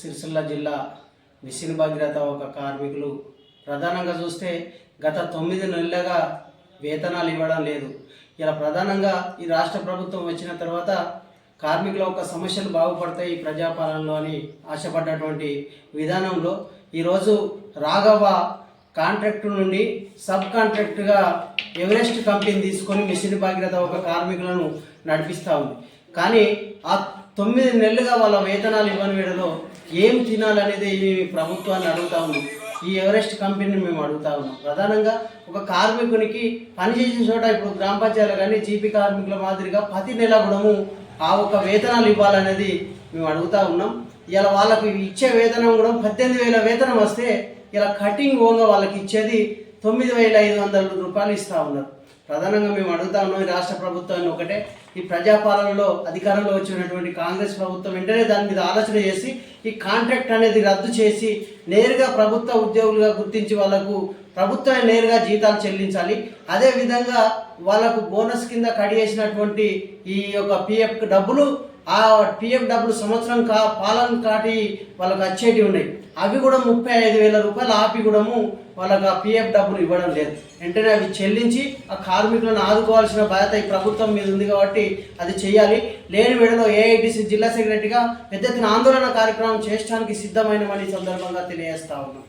సిరిసిల్ల జిల్లా మిషన్ భగీరథ ఒక కార్మికులు. ప్రధానంగా చూస్తే గత తొమ్మిది నెలలుగా వేతనాలు ఇవ్వడం లేదు. ఇలా ప్రధానంగా ఈ రాష్ట్ర ప్రభుత్వం వచ్చిన తర్వాత కార్మికుల యొక్క సమస్యలు బాగుపడతాయి ప్రజాపాలనలో అని ఆశపడ్డటువంటి విధానంలో ఈరోజు రాఘవ కాంట్రాక్ట్ నుండి సబ్ కాంట్రాక్ట్గా ఎవరెస్ట్ కంపెనీ తీసుకొని మిషన్ భగీరథ ఒక కార్మికులను నడిపిస్తూ ఉంది. కానీ ఆ తొమ్మిది నెలలుగా వాళ్ళ వేతనాలు ఇవ్వని వేడలో ఏం తినాలనేది ఈ ప్రభుత్వాన్ని అడుగుతా ఉన్నాం ఈ ఎవరెస్ట్ కంపెనీని మేము అడుగుతా ఉన్నాం. ప్రధానంగా ఒక కార్మికునికి పనిచేసిన చోట ఇప్పుడు గ్రామ పంచాయతీలు కానీ జీపీ కార్మికుల మాదిరిగా ప్రతి నెల కూడాము ఆ ఒక్క వేతనాలు ఇవ్వాలనేది మేము అడుగుతా ఉన్నాం. ఇలా వాళ్ళకు ఇచ్చే వేతనం కూడా పద్దెనిమిది వేల వేతనం వస్తే ఇలా కటింగ్ ఓన్గా వాళ్ళకి ఇచ్చేది తొమ్మిది వేల ఐదు వందల రూపాయలు ఇస్తూ ఉన్నారు. ప్రధానంగా మేము అడుగుతా ఉన్నాం ఈ రాష్ట్ర ప్రభుత్వాన్ని ఒకటే. ఈ ప్రజాపాలనలో అధికారంలో వచ్చినటువంటి కాంగ్రెస్ ప్రభుత్వం వెంటనే దాని మీద ఆలోచన చేసి ఈ కాంట్రాక్ట్ అనేది రద్దు చేసి నేరుగా ప్రభుత్వ ఉద్యోగులుగా గుర్తించి వాళ్ళకు ప్రభుత్వమే నేరుగా జీతాలు చెల్లించాలి. అదేవిధంగా వాళ్ళకు బోనస్ కింద కడిగేసినటువంటి ఈ యొక్క పిఎఫ్ డబ్బులు ఆ పిఎఫ్ డబ్బులు సంవత్సరం కా పాలన కాటి వాళ్ళకి వచ్చేటివి ఉన్నాయి. అవి కూడా ముప్పై ఐదు వేల రూపాయలు ఆపి కూడాము వాళ్ళకి ఆ పిఎఫ్ డబ్బులు ఇవ్వడం లేదు. వెంటనే అవి చెల్లించి ఆ కార్మికులను ఆదుకోవాల్సిన బాధ్యత ఈ ప్రభుత్వం మీద ఉంది కాబట్టి అది చేయాలి లేని వేళలో ఏఐటిసి జిల్లా సెక్రటరీగా పెద్ద ఎత్తున ఆందోళన కార్యక్రమం చేయడానికి సిద్ధమైనమని సందర్భంగా తెలియజేస్తా ఉన్నాం.